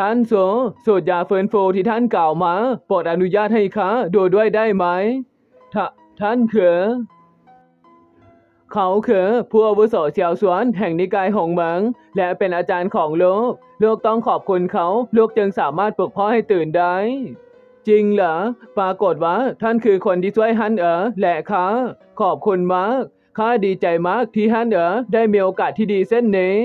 ท่านโสสูตรยาเฟิร์นฟูที่ท่านกล่าวมาโปรดอนุญาตให้ข้าดูด้วยได้ไหมท่าท่านเขอเขาคือผู้อาวุโสเฉียวสวนแห่งนิกายหงเหมิงและเป็นอาจารย์ของโลก โลกต้องขอบคุณเขา โลกจึงสามารถปลุกพ่อให้ตื่นได้ จริงเหรอ ปรากฏว่าท่านคือคนที่ช่วยฮันเอ๋อและข้าขอบคุณมาก ข้าดีใจมากที่ฮันเอ๋อได้มีโอกาสที่ดีเส้นนี้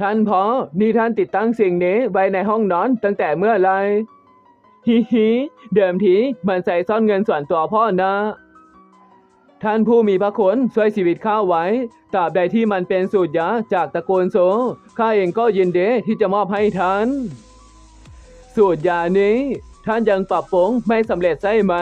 ท่านพ่อนี่ท่านติดตั้งสิ่งนี้ไว้ในห้องนอนตั้งแต่เมื่อไรฮิฮิเดิมทีมันใส่ซ่อนเงินส่วนตัวพ่อนะ ท่านผู้มีพระคุณช่วยชีวิตข้าไว้ตราบใดที่มันเป็นสูตรยาจากตระกูลโซข้าเองก็ยินดีที่จะมอบให้ท่าน สูตรยานี้ ท่านยังปรับปรุงไม่สำเร็จใช่ไหม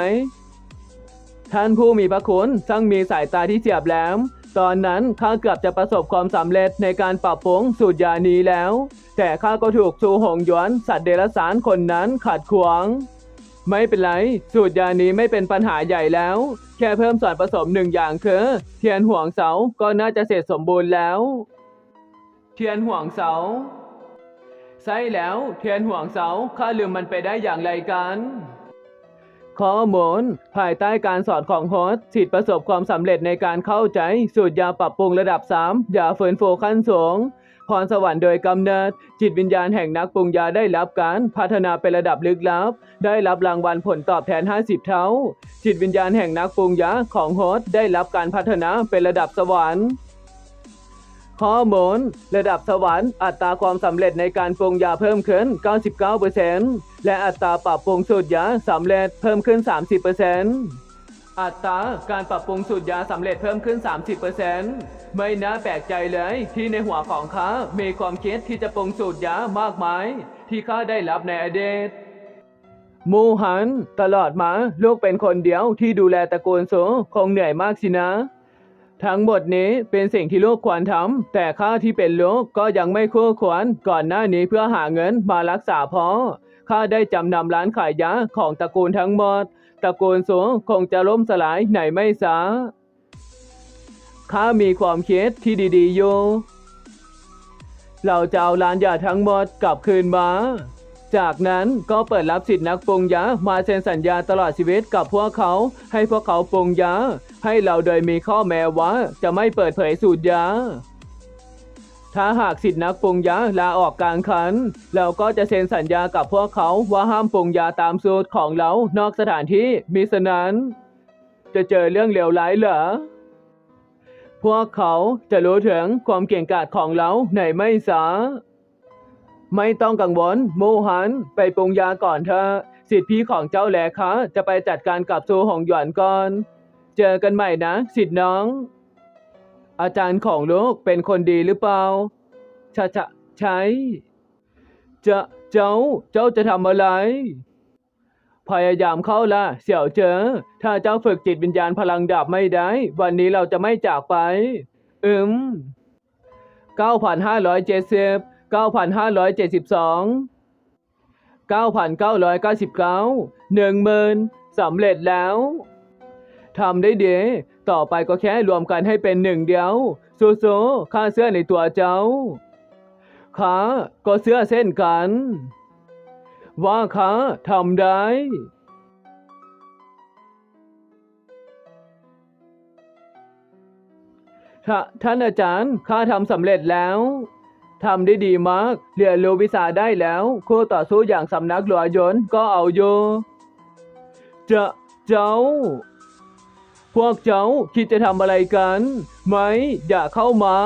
ท่านผู้มีพระคุณช่างมีสายตาที่เฉียบแหลม ตอนนั้นข้าเกือบจะประสบความสำเร็จในการปรับปรุงสูตรยานี้แล้ว แต่ข้าก็ถูกซูหงหยวนสัตว์เดรัจฉานคนนั้นขัดขวางไม่เป็นไร สูตรยานี้ไม่เป็นปัญหาใหญ่แล้ว แค่เพิ่มส่วนผสมหนึ่งอย่างคือเทียนห่วงเสาก็น่าจะเสร็จสมบูรณ์แล้ว เทียนห่วงเสาใช่แล้ว เทียนห่วงเสาข้าลืมมันไปได้อย่างไรกัน ข้อมูล ภายใต้การสอนของโฮสต์สิทธิประสบความสำเร็จในการเข้าใจ สูตรยาปรับปรุงระดับ 3 ยาฟื้นฟูขั้นสูงพรสวรรค์โดยกำเนิด จิตวิญญาณแห่งนักปรุงยาได้รับการพัฒนาเป็นระดับลึกลับ ได้รับรางวัลผลตอบแทน 50 เท่า จิตวิญญาณแห่งนักปรุงยาของโฮสต์ได้รับการพัฒนาเป็นระดับสวรรค์ ข้อมูลระดับสวรรค์ อัตราความสำเร็จในการปรุงยาเพิ่มขึ้น 99%และอัตราปรับปรุงสูตรยาสำเร็จเพิ่มขึ้น 30%อัตราการปรับปรุงสูตรยาสำเร็จเพิ่มขึ้น 30%ไม่น่าแปลกใจเลยที่ในหัวของข้ามีความคิดที่จะปรุงสูตรยามากมาย ที่ข้าได้รับในอดีตมูหัน ตลอดมาลูกเป็นคนเดียวที่ดูแลตระกูลโซคงเหนื่อยมากสินะ ทั้งหมดนี้เป็นสิ่งที่ลูกควรทำแต่ข้าที่เป็นลูกก็ยังไม่คู่ควร ก่อนหน้านี้เพื่อหาเงินมารักษาพ่อข้าได้จำนำร้านขายยาของตระกูลทั้งหมด ตระกูลสูงคงจะล่มสลายไหนไม่สาข้ามีความคิดที่ดีๆอยู่เราจะเอาร้านยาทั้งหมดกลับคืนมา จากนั้นก็เปิดรับสิทธินักปรุงยามาเซ็นสัญญาตลอดชีวิตกับพวกเขา ให้พวกเขาปรุงยาให้เราโดยมีข้อแม้ว่าจะไม่เปิดเผยสูตรยาถ้าหากสิทธินักปรุงยาลาออกกลางคัน เราก็จะเซ็นสัญญากับพวกเขาว่าห้ามปรุงยาตามสูตรของเรานอกสถานที่มิฉะนั้น จะเจอเรื่องเลวร้ายเหรอพวกเขาจะรู้ถึงความเก่งกาจของเราในไม่สา ไม่ต้องกังวลโมหัน ไปปรุงยาก่อนเถอะสิทธิพี่ของเจ้าแหลคะจะไปจัดการกับซูหงหยวนก่อน เจอกันใหม่นะสิทธิน้อง อาจารย์ของลูกเป็นคนดีหรือเปล่าชะชะใช่จะเจ้าเจ้าจะทำอะไร พยายามเข้าละเสี่ยวเจอ ถ้าเจ้าฝึกจิตวิญญาณพลังดาบไม่ได้ วันนี้เราจะไม่จากไป อืม9,570 9,572 9,999 10,000สำเร็จแล้วทำได้เดีต่อไปก็แค่รวมกันให้เป็นหนึ่งเดียวสู้ๆข้าเสื้อในตัวเจ้าข้าก็เสื้อเส้นกัน ว่าข้าทำได้ท่านอาจารย์ข้าทำสำเร็จแล้ว ทำได้ดีมากเรียนรู้วิชาได้แล้ว คู่ต่อสู้อย่างสำนักหลวงยนก็เอาอยู่จะเจ้า พวกเจ้าคิดจะทำอะไรกันไหมอย่าเข้ามา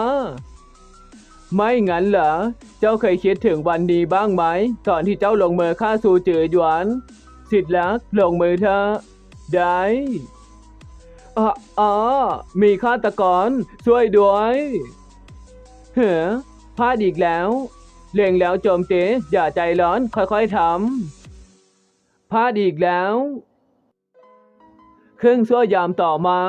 ไม่งั้นเหรอ เจ้าเคยคิดถึงวันนี้บ้างไหมตอนที่เจ้าลงมือฆ่าซูจือหยวน สิทธิ์รักลงมือเธอะได้อ๋ออมีฆาตกรช่วยด้วยเฮ้อ พลาดอีกแล้วเล็งแล้วโจมตีอย่าใจร้อนค่อยๆทำพลาดอีกแล้ว เครึ่องชั่วยามต่อมา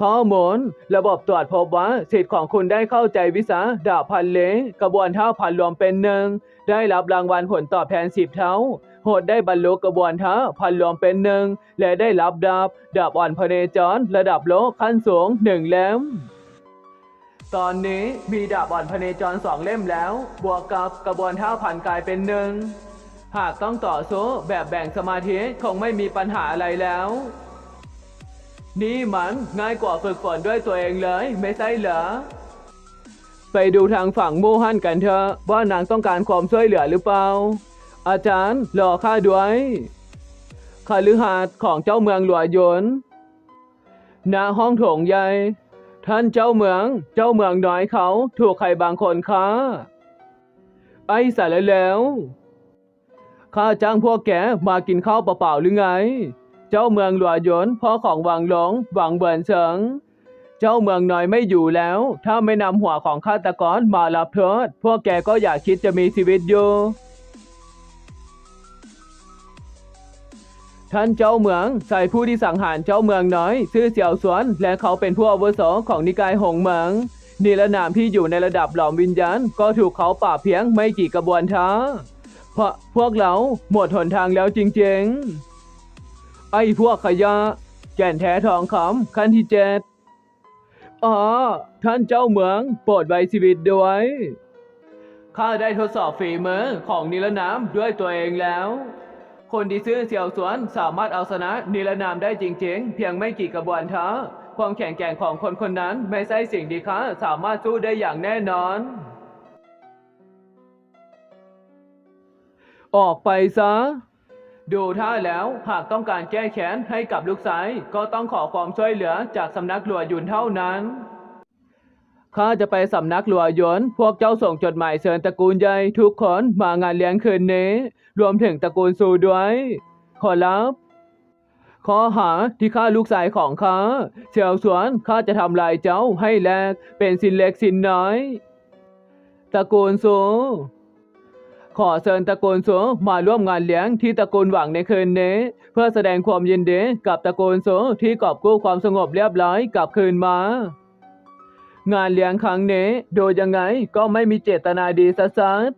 ข้อมูลระบบตรวจพบว่าสิทธิ์ของคุณได้เข้าใจวิสาดาพันเลกระบวนเท่าพันรวมเป็นหนึ่งได้รับรางวัลผลตอบแทนสิบเท่า โหดได้บรรลุกระบวนท่าพันรวมเป็นหนึ่งและได้รับดาบ ดาบอ่อนพเนจรระดับโลกขั้นสูงหนึ่งเล่ม ตอนนี้มีดาบอ่อนพเนจรสองเล่มแล้ว บวกกับกระบวนท่าพันกายเป็นหนึ่งหากต้องต่อสู้แบบแบ่งสมาธิคงไม่มีปัญหาอะไรแล้ว นี่มันง่ายกว่าฝึกฝนด้วยตัวเองเลยไม่ใช่เหรอไปดูทางฝั่งมูฮั่นกันเถอะว่านางต้องการความช่วยเหลือหรือเปล่า อาจารย์รอข้าด้วยคาลือหาดของเจ้าเมืองหลวหยวนณห้องโถงใหญ่ ท่านเจ้าเมือง เจ้าเมืองน้อยเขาถูกใครบางคนค้าไอ้สารแล้วข้าจ้างพวกแกมากินข้าวเปล่าๆหรือไง เจ้าเมืองหลวหยนพ่อของวังหลงวังเบินเฉิงเจ้าเมืองน้อยไม่อยู่แล้ว ถ้าไม่นำหัวของฆาตกรมารับโทษพวกแกก็อยากคิดจะมีชีวิตอยู่ ท่านเจ้าเมืองใส่ผู้ที่สังหารเจ้าเมืองน้อย ชื่อเสี่ยวสวน และเขาเป็นผู้อาวุโสของนิกายหงเหมิงนิรนามที่อยู่ในระดับหลอมวิญญาณ ก็ถูกเขาปราบเพียงไม่กี่กระบวนท้าเพราะพวกเราหมดหนทางแล้วจริงๆ ไอ้พวกขยะ แก่นแท้ทองคำขั้นที่เจ็ดอ๋อ ท่านเจ้าเมืองโปรดไว้ชีวิตด้วย ข้าได้ทดสอบฝีมือของนิรนามด้วยตัวเองแล้ว คนที่ซื้อเสี่ยวสวนสามารถเอาชนะนิรนามได้จริง ๆ เพียงไม่กี่กระบวนท้าความแข็งแกร่งของคนคนนั้นไม่ใช่สิ่งที่ข้าสามารถสู้ได้อย่างแน่นอน ออกไปซะ ดูท่าแล้วหากต้องการแก้แค้นให้กับลูกสาย ก็ต้องขอความช่วยเหลือจากสำนักหลวงยุนเท่านั้น ข้าจะไปสำนักหลวงหยวน พวกเจ้าส่งจดหมายเชิญตระกูลใหญ่ทุกคนมางานเลี้ยงคืนนี้ รวมถึงตระกูลซูด้วย ขอรับข้อหาที่ฆ่าลูกชายของข้าเสี่ยวสวนข้าจะทำลายเจ้าให้แลกเป็นสินเล็กสินน้อย ตระกูลซูขอเชิญตระกูลสูมาร่วมงานเลี้ยงที่ตระกูลหวังในคืนนี้ เพื่อแสดงความยินดีกับตระกูลสูที่กอบกู้ความสงบเรียบร้อยกลับคืนมา งานเลี้ยงครั้งนี้โดูยังไงก็ไม่มีเจตนาดีสัสด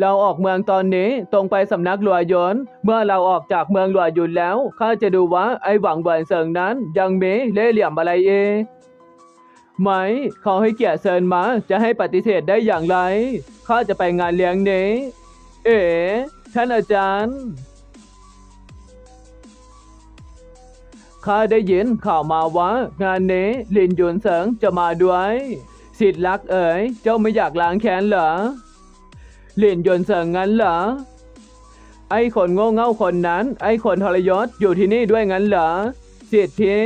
เราออกเมืองตอนนี้ตรงไปสำนักหลวงหยนเมื่อเราออกจากเมืองหลวงหยุนแล้วข้าจะดูว่าไอ้หวังเบินเสิงนั้นยังมีเล่เหลี่ยมอะไรเองไหมเขาให้เกียรติเชิญมาจะให้ปฏิเสธได้อย่างไรข้าจะไปงานเลี้ยงนี้ เอ๋ท่านอาจารย์ ข้าได้ยินข่าวมาว่า งานนี้ลินหยุนเสิงจะมาด้วย สิทธิ์รักเอ๋ยเจ้าไม่อยากล้างแค้นเหรอลินหยุนเสิงงั้นเหรอไอ้คนโง่เง่าคนนั้น ไอ้คนทรยศอยู่ที่นี่ด้วยงั้นเหรอสิทธิ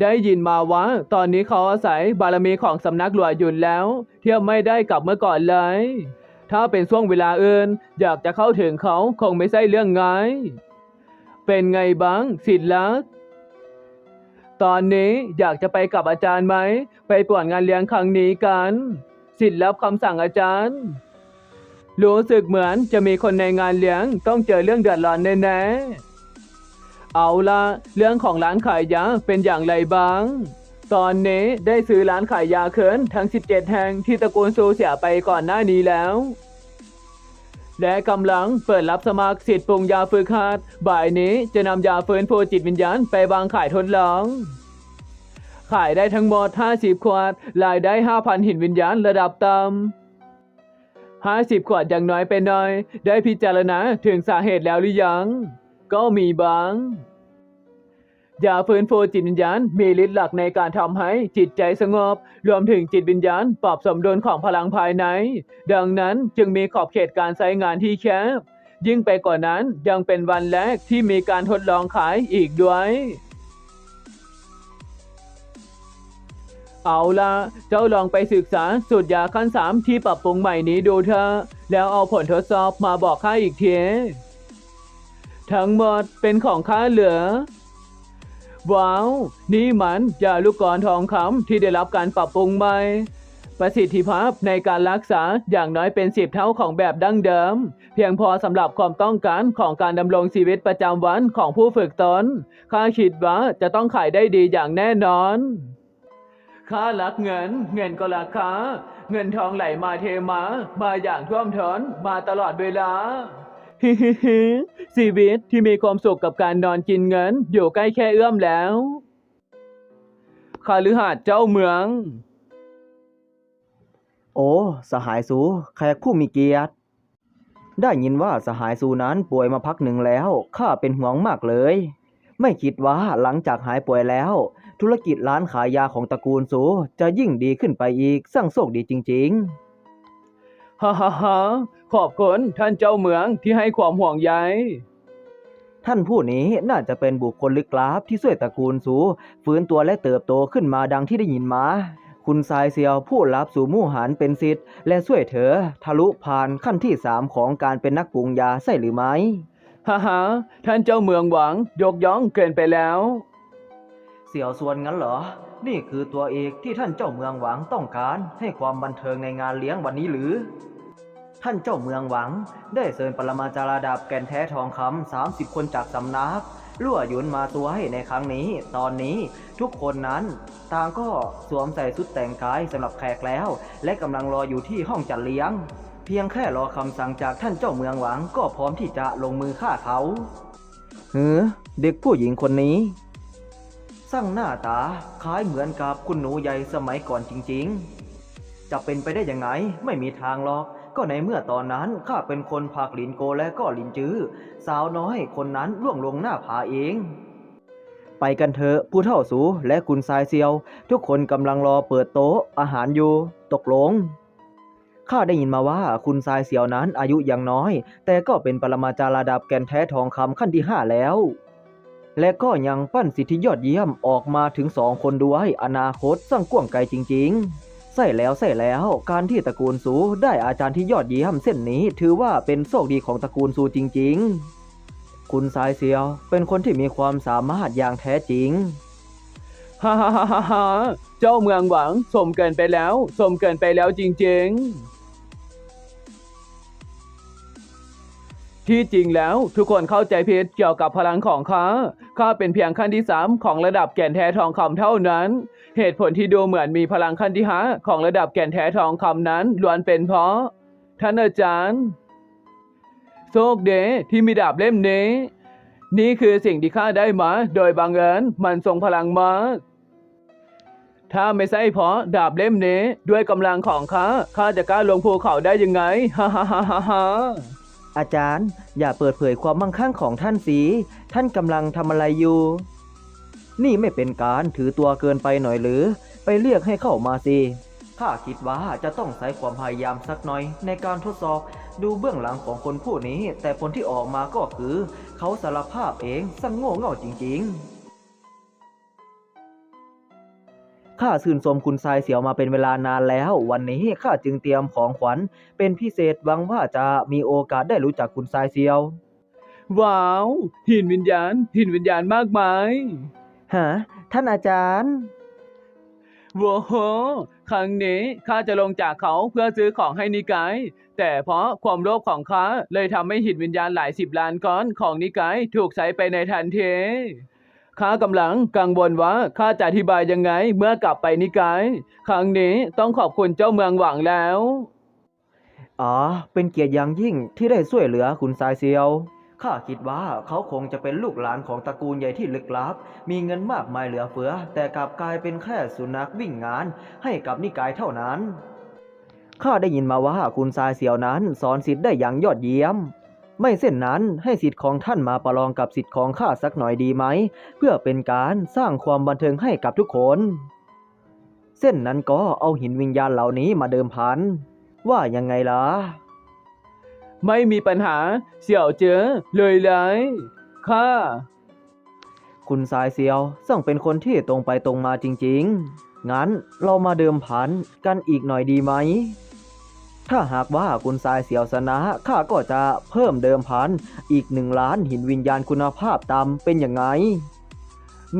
ได้ยินมาว่า ตอนนี้เขาอาศัยบารมีของสำนักหลวงหยุนแล้ว เที่ยวไม่ได้กลับเมื่อก่อนเลย ถ้าเป็นช่วงเวลาอื่น อยากจะเข้าถึงเขาคงไม่ใช่เรื่องง่ายเป็นไงบ้างสิทธิ์ลักษณ์ตอนนี้อยากจะไปกับอาจารย์ไหม ไปป่วนงานเลี้ยงครั้งนี้กัน สิทธิ์รับคำสั่งอาจารย์ รู้สึกเหมือนจะมีคนในงานเลี้ยงต้องเจอเรื่องเดือดร้อนแน่ๆเอาละเรื่องของร้านขายยาเป็นอย่างไรบ้าง ตอนนี้ได้ซื้อร้านขายยาเคินทั้ง 17 แห่งที่ตระกูลซูเสียไปก่อนหน้านี้แล้ว และกำลังเปิดรับสมัครสิทธิ์ปรุงยาฝึกหัดบ่ายนี้จะนำยาฟื้นฟูจิตวิญญาณไปวางขายทดลอง ขายได้ทั้งหมด 50 ขวด รายได้ 5,000 หินวิญญาณระดับต่ำ50 ขวดอย่างน้อยเป็นน้อย ได้พิจารณาถึงสาเหตุแล้วหรือยัง ก็มีบาง ยาฟื้นฟูจิตวิญญาณมีฤทธิ์หลักในการทำให้จิตใจสงบ รวมถึงจิตวิญญาณปรับสมดุลของพลังภายใน ดังนั้นจึงมีขอบเขตการใช้งานที่แคบ ยิ่งไปกว่านั้นยังเป็นวันแรกที่มีการทดลองขายอีกด้วยเอาละเจ้าลองไปศึกษาสูตรยาขั้นสามที่ปรับปรุงใหม่นี้ดูเถอะแล้วเอาผลทดสอบมาบอกข้าอีกที ทั้งหมดเป็นของข้าเหลือ ว้าว นี่มันยาลูกกรทองคำที่ได้รับการปรับปรุงใหม่ ประสิทธิภาพในการรักษาอย่างน้อยเป็นสิบเท่าของแบบดั้งเดิม เพียงพอสำหรับความต้องการของการดำรงชีวิตประจำวันของผู้ฝึกตนข้าคิดว่าจะต้องขายได้ดีอย่างแน่นอนข้ารักเงิน เงินก็ราคาเงินทองไหลมาเทมา มาอย่างท่วมท้นมาตลอดเวลา ฮิฮิฮิชีวิตที่มีความสุขกับการนอนกินเงิน อยู่ใกล้แค่เอื้อมแล้วคาลือหาดเจ้าเมือง โอ้ สหายสูแขกผู้มีเกียรติ ได้ยินว่าสหายสูนั้นป่วยมาพักหนึ่งแล้ว ข้าเป็นห่วงมากเลย ไม่คิดว่าหลังจากหายป่วยแล้ว ธุรกิจร้านขายยาของตระกูลสูจะยิ่งดีขึ้นไปอีกสร้างโชคดีจริง ๆ ฮ่าฮ่าฮ่า ขอบคุณท่านเจ้าเมืองที่ให้ความห่วงใยๆท่านผู้นี้น่าจะเป็นบุคคลลึกลับที่ช่วยตระกูลสูฟื้นตัวและเติบโตขึ้นมาดังที่ได้ยินมา คุณทรายเซียวผู้รับสู่มู่หานเป็นสิทธิ์และช่วยเธอทะลุผ่านขั้นที่สามของการเป็นนักปรุงยาใช่หรือไม่ฮ่าฮ่าท่านเจ้าเมืองหวังยกย่องเกินไปแล้ว เสี่ยวส่วนงั้นเหรอ นี่คือตัวเอกที่ท่านเจ้าเมืองหวังต้องการให้ความบันเทิงในงานเลี้ยงวันนี้หรือ ท่านเจ้าเมืองหวัง ได้เชิญปรมาจารย์ระดับแก่นแท้ทองคำ30คนจากสำนักลั่วหยุนมาตัวให้ในครั้งนี้ ตอนนี้ทุกคนนั้นต่างก็สวมใส่ชุดแต่งกายสำหรับแขกแล้ว และกำลังรออยู่ที่ห้องจัดเลี้ยง เพียงแค่รอคำสั่งจากท่านเจ้าเมืองหวังก็พร้อมที่จะลงมือฆ่าเขาเฮ้อเด็กผู้หญิงคนนี้สร้างหน้าตาคล้ายเหมือนกับคุณหนูใหญ่สมัยก่อนจริง ๆ จะเป็นไปได้ยังไงไม่มีทางหรอก ก็ในเมื่อตอนนั้นข้าเป็นคนพากลินโกและก็ลินจื้อ สาวน้อยคนนั้นล่วงลงหน้าผาเอง ไปกันเถอะผู้เฒ่าสูและคุณทรายเซียว ทุกคนกำลังรอเปิดโต๊ะอาหารอยู่ ตกลงข้าได้ยินมาว่าคุณทรายเซียวนั้นอายุยังน้อย แต่ก็เป็นปรมาจารย์ระดับแกนแท้ทองคำขั้นที่ห้าแล้ว และก็ยังปั้นสิทธิยอดเยี่ยมออกมาถึงสองคนด้วยอนาคตสร้างกว้างไกลจริง ๆ ใส่แล้วใส่แล้ว การที่ตระกูลสูได้อาจารย์ที่ยอดเยี่ยมเส้นนี้ ถือว่าเป็นโชคดีของตระกูลสูจริง ๆ คุณสายเซียว เป็นคนที่มีความสามารถอย่างแท้จริงฮ่าฮ่าฮ่าฮ่าฮ่าเจ้าเมืองหวังสมเกินไปแล้วสมเกินไปแล้วจริงๆ ที่จริงแล้วทุกคนเข้าใจผิดเกี่ยวกับพลังของข้า ข้าเป็นเพียงขั้นที่สามของระดับแก่นแท้ทองคำเท่านั้น เหตุผลที่ดูเหมือนมีพลังขั้นที่ห้าของระดับแก่นแท้ทองคำนั้นล้วนเป็นเพราะ ท่านอาจารย์โชคเดที่มีดาบเล่มนี้ นี่คือสิ่งที่ข้าได้มา โดยบังเอิญมันทรงพลังมากถ้าไม่ใช่เพราะดาบเล่มนี้ ด้วยกำลังของข้าข้าจะกล้าลงภูเขาได้ยังไงฮ่าฮ่าฮ่าฮ่าฮ่าอาจารย์ อย่าเปิดเผยความมั่งคั่งของท่านสี ท่านกำลังทำอะไรอยู่ นี่ไม่เป็นการถือตัวเกินไปหน่อยหรือ ไปเรียกให้เข้ามาสิข้าคิดว่าจะต้องใช้ความพยายามสักหน่อยในการทดสอบดูเบื้องหลังของคนผู้นี้ แต่ผลที่ออกมาก็คือ เขาสารภาพเองสั่งโง่เง่าจริง ๆ ข้าชื่นชมคุณทรายเสียวมาเป็นเวลานานแล้ว วันนี้ข้าจึงเตรียมของขวัญ เป็นพิเศษหวังว่าจะมีโอกาสได้รู้จักคุณทรายเซียว ว้าว หินวิญญาณ หินวิญญาณมากมาย ฮะท่านอาจารย์ว้าวครั้งนี้ข้าจะลงจากเขาเพื่อซื้อของให้นิกาย แต่เพราะความโลภของข้าเลยทำให้หินวิญญาณหลายสิบล้านก้อนของนิกายถูกใช้ไปในทันทีข้ากำลังกังวลว่าข้าจะอธิบายยังไงเมื่อกลับไปนิกาย ครั้งนี้ต้องขอบคุณเจ้าเมืองหวังแล้ว อ๋อ เป็นเกียรติอย่างยิ่งที่ได้ช่วยเหลือคุณทรายเซียว ข้าคิดว่าเขาคงจะเป็นลูกหลานของตระกูลใหญ่ที่ลึกลับ มีเงินมากมายเหลือเฟือ แต่กลับกลายเป็นแค่สุนัขวิ่งงาน ให้กับนิกายเท่านั้น ข้าได้ยินมาว่าคุณทรายเซียวนั้นสอนสิทธิ์ได้อย่างยอดเยี่ยม ไม่เส้นนั้นให้สิทธิ์ของท่านมาประลองกับสิทธิ์ของข้าสักหน่อยดีไหม เพื่อเป็นการสร้างความบันเทิงให้กับทุกคน เส้นนั้นก็เอาหินวิญญาณเหล่านี้มาเดิมพัน ว่ายังไงล่ะ ไม่มีปัญหา เสี่ยวเจอเลยเลยข้าคุณสายเซียวซึ่งเป็นคนที่ตรงไปตรงมาจริง ๆ งั้นเรามาเดิมพันกันอีกหน่อยดีไหม ถ้าหากว่าคุณสายเซียวชนะข้าก็จะเพิ่มเดิมพันอีกหนึ่งล้านหินวิญญาณคุณภาพต่ำเป็นยังไง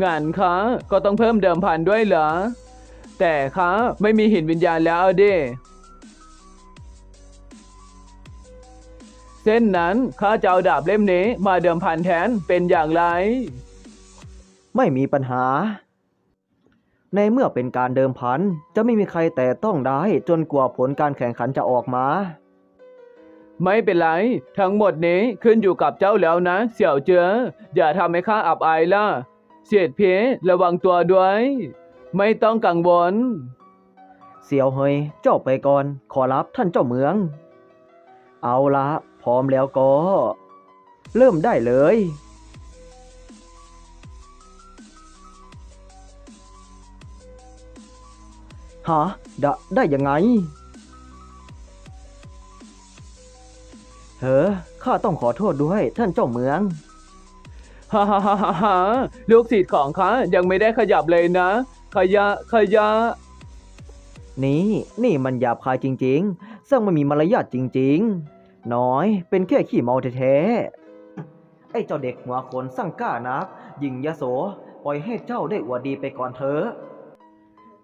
งานข้าก็ต้องเพิ่มเดิมพันด้วยเหรอ แต่ข้าไม่มีหินวิญญาณแล้วเอาดิ เส้นนั้นข้าจะเอาดาบเล่มนี้มาเดิมพันแทนเป็นอย่างไร ไม่มีปัญหา ในเมื่อเป็นการเดิมพัน จะไม่มีใครแต่ต้องได้จนกว่าผลการแข่งขันจะออกมา ไม่เป็นไร ทั้งหมดนี้ขึ้นอยู่กับเจ้าแล้วนะ เสี่ยวเจือ อย่าทำให้ข้าอับอายล่ะ เสียดเพระวังตัวด้วย ไม่ต้องกังวล เสี่ยวเฮยเจ้าไปก่อน ขอรับท่านเจ้าเมือง เอาละพ ร้อมแล้วก็ เริ่มได้เลย ฮะดะได้ยังไง เฮ้อข้าต้องขอโทษด้วยท่านเจ้าเมืองฮ่าฮ่าฮ่าฮ่าฮ่าลูกศิษย์ของข้ายังไม่ได้ขยับเลยนะ ขยะ ขยะ นี่ นี่มันหยาบคายจริง ๆ ซึ่งไม่มีมารยาทจริง ๆ น้อย เป็นแค่ขี้เมาแท้ๆ ไอ้เจ้าเด็กหัวโขนสั่งกล้านัก ยิงยโส ปล่อยให้เจ้าได้อวดดีไปก่อนเถอะ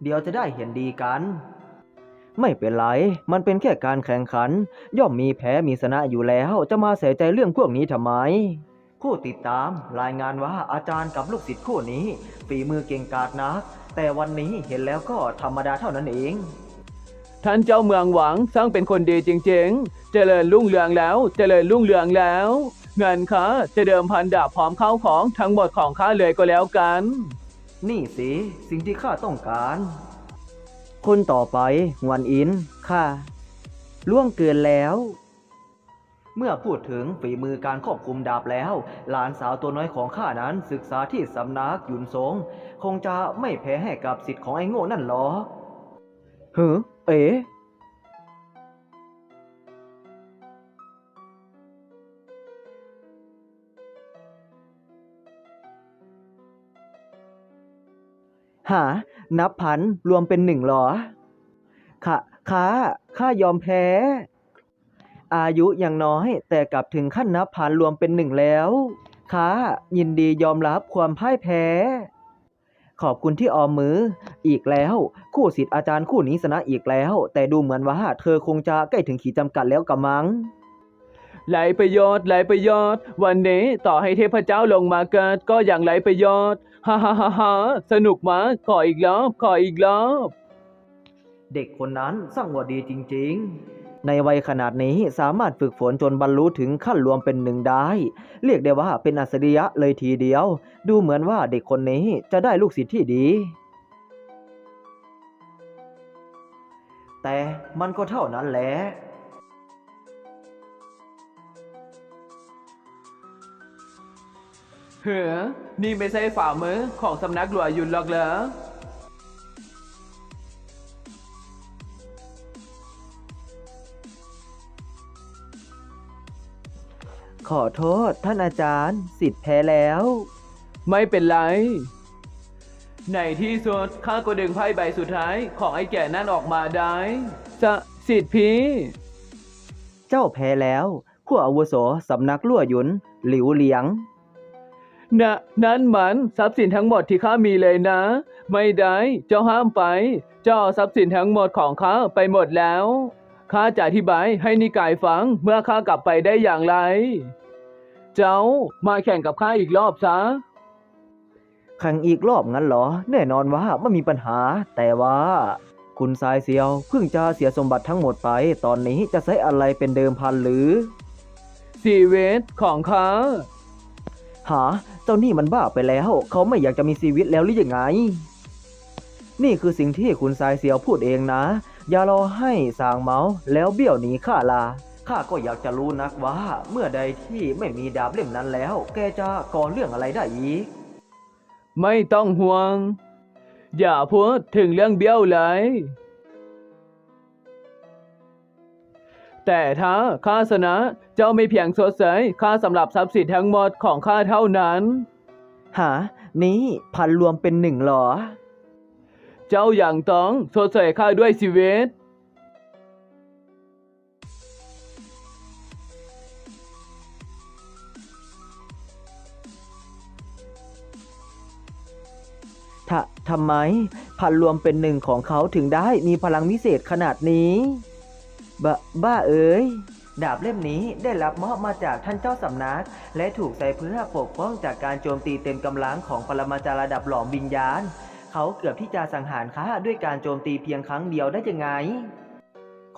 เดี๋ยวจะได้เห็นดีกัน ไม่เป็นไร มันเป็นแค่การแข่งขัน ย่อมมีแพ้มีชนะอยู่แล้ว จะมาเสียใจเรื่องพวกนี้ทำไมผู้ติดตามรายงานว่าอาจารย์กับลูกศิษย์คู่นี้ฝีมือเก่งกาจนักแต่วันนี้เห็นแล้วก็ธรรมดาเท่านั้นเอง ท่านเจ้าเมืองหวังสร้างเป็นคนดีจริงๆ เจริญรุ่งเรืองแล้วเจริญรุ่งเรืองแล้ว เงินข้าจะเดิมพันดาบพร้อมเข้าของทั้งหมดของข้าเลยก็แล้วกัน นี่สิสิ่งที่ข้าต้องการ คนต่อไปหวนอินข้าล่วงเกินแล้ว เมื่อพูดถึงฝีมือการควบคุมดาบแล้ว หลานสาวตัวน้อยของข้านั้นศึกษาที่สำนักหยุนสง คงจะไม่แพ้ให้กับสิทธิ์ของไอ้โง่นั่นหรอกเฮ้อ เอ๋หา นับพันรวมเป็นหนึ่งหรอข้าข้าข้ายอมแพ้ อายุยังน้อย แต่กลับถึงขั้นนับพันรวมเป็นหนึ่งแล้วข้ายินดียอมรับความพ่ายแพ้ ขอบคุณที่ออมมือ อีกแล้ว คู่ศิษย์อาจารย์คู่นี้ชนะอีกแล้ว แต่ดูเหมือนว่าเธอคงจะใกล้ถึงขีดจำกัดแล้วกะมังไหลประโยชน์ไหลประโยชน์ วันนี้ต่อให้เทพเจ้าลงมาเกิดก็อย่างไหลประโยชน์ฮ่าฮ่าฮ่าฮ่าสนุกมากขออีกรอบขออีกรอบ เด็กคนนั้นสร้างวดีจริง ๆ ในวัยขนาดนี้สามารถฝึกฝนจนบรรลุถึงขั้นรวมเป็นหนึ่งได้ เรียกได้ว่าเป็นอัจฉริยะเลยทีเดียว ดูเหมือนว่าเด็กคนนี้จะได้ลูกศิษย์ที่ดี แต่มันก็เท่านั้นแหละเฮ้อนี่ไม่ใช่ฝ่ามือของสำนักหลวงยุนหรอกเหรอ ขอโทษท่านอาจารย์ สิทธิ์แพ้แล้ว ไม่เป็นไร ในที่สุดข้าก็ดึงไพ่ใบสุดท้ายของไอ้แก่นั่นออกมาได้สะสิทธิ์พี่ เจ้าแพ้แล้วผู้อาวุโสสำนักลั่วหยุน หลิวเหลียงนะนั่นมันทรัพย์สินทั้งหมดที่ข้ามีเลยนะ ไม่ได้ เจ้าห้ามไป เจ้าเอาทรัพย์สินทั้งหมดของข้าไปหมดแล้ว ข้าจะอธิบายให้นิกายฟังเมื่อข้ากลับไปได้อย่างไร เจ้ามาแข่งกับข้าอีกรอบซะแข่งอีกรอบงั้นเหรอ แน่นอนว่าไม่มีปัญหา แต่ว่า คุณทรายเซียวเพิ่งจะเสียสมบัติทั้งหมดไป ตอนนี้จะใช้อะไรเป็นเดิมพันหรือสีเวทของข้าหา เจ้านี่มันบ้าไปแล้ว เขาไม่อยากจะมีชีวิตแล้วหรือยังไง นี่คือสิ่งที่คุณทรายเซียวพูดเองนะ อย่ารอให้สางเมาแล้วเบี้ยวหนีข้าลาข้าก็อยากจะรู้นักว่า เมื่อใดที่ไม่มีดาบเล่มนั้นแล้ว แกจะก่อเรื่องอะไรได้อีก ไม่ต้องห่วง อย่าพูดถึงเรื่องเบี้ยวเลย แต่ถ้าข้าชนะเจ้าไม่เพียงสดใสค่าสำหรับทรัพย์สินทั้งหมดของข้าเท่านั้น หา นี่พันรวมเป็นหนึ่งเหรอ เจ้าอย่างต้องสดใสข้าด้วยชีวิตทะทำไม พันรวมเป็นหนึ่งของเขาถึงได้มีพลังวิเศษขนาดนี้บ,บ้าเอ๋ย ดาบเล่มนี้ได้รับมอบมาจากท่านเจ้าสำนัก และถูกใส่เพื่อปกป้องจากการโจมตีเต็มกำลังของปรมาจารย์ระดับหลอมวิญญาณ เขาเกือบที่จะสังหารข้าด้วยการโจมตีเพียงครั้งเดียวได้ยังไง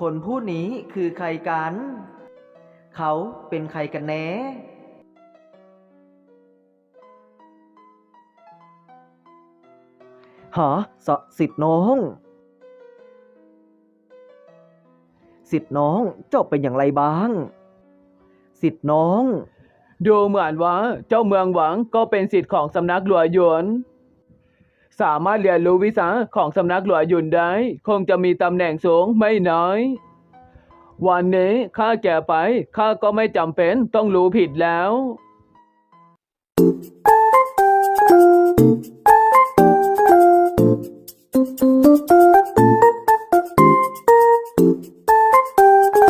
คนผู้นี้คือใครกัน เขาเป็นใครกันแน่หาสสิทธิ์น้องสิทธิ์น้องเจ้าเป็นอย่างไรบ้าง สิทธิ์น้อง ดูเหมือนว่าเจ้าเมืองหวังก็เป็นสิทธิ์ของสำนักหลวงหยวน สามารถเรียนรู้วิชาของสำนักหลวงยุนได้ คงจะมีตำแหน่งสูงไม่น้อย วันนี้ข้าแก่ไปข้าก็ไม่จำเป็นต้องรู้ผิดแล้ว